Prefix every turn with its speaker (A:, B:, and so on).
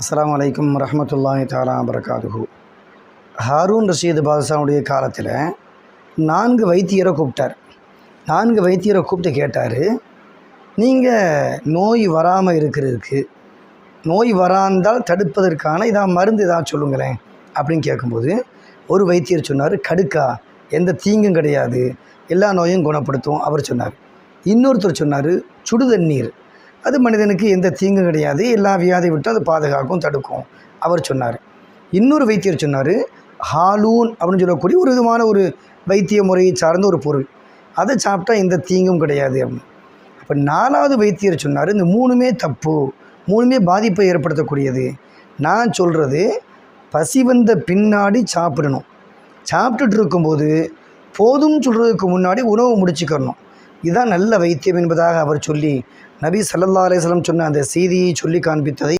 A: அஸ்லாம் வலைக்கம் வரஹ்மத்துல்லாஹி தாலா வரகாதுஹு ஹாரூன் ரஷீது பாதுஷாவுடைய காலத்தில் நான்கு வைத்தியரை கூப்பிட்டார். நான்கு வைத்தியரை கூப்பிட்டு கேட்டார் நீங்கள் நோய் வராமல் இருக்கிறதுக்கு நோய் வராந்தால் தடுப்பதற்கான இதான் மருந்து ஏதாவது சொல்லுங்களேன் அப்படின்னு கேட்கும்போது ஒரு வைத்தியர் சொன்னார் கடுக்கா எந்த தீங்கும் கிடையாது எல்லா நோயும் குணப்படுத்தும் அவர் சொன்னார். இன்னொருத்தர் சொன்னார் சுடுதண்ணீர் அது மனிதனுக்கு எந்த தீங்கும் கிடையாது. எல்லா வியாதி விட்டு அது பாதுகாக்கும் தடுக்கும். அவர் சொன்னார். இன்னொரு வைத்தியர் சொன்னார் ஹாலூன் அப்படின்னு சொல்லக்கூடிய ஒரு விதமான ஒரு வைத்திய முறையை சார்ந்த ஒரு பொருள். அதை சாப்பிட்டா எந்த தீங்கும் கிடையாது அப்படின்னு. அப்போ நாலாவது வைத்தியர் சொன்னார் இந்த மூணுமே தப்பு மூணுமே பாதிப்பை ஏற்படுத்தக்கூடியது. நான் சொல்கிறது பசி வந்த பின்னாடி சாப்பிடணும். சாப்பிட்டுட்டு இருக்கும்போது போதும் சொல்கிறதுக்கு முன்னாடி உணவு முடிச்சுக்கணும். இதுதான் நல்ல வைத்தியம் என்பதாக அவர் சொல்லி நபி சல்லல்லா அலைஹி சொன்ன அந்த செய்தியை சொல்லி காண்பித்ததை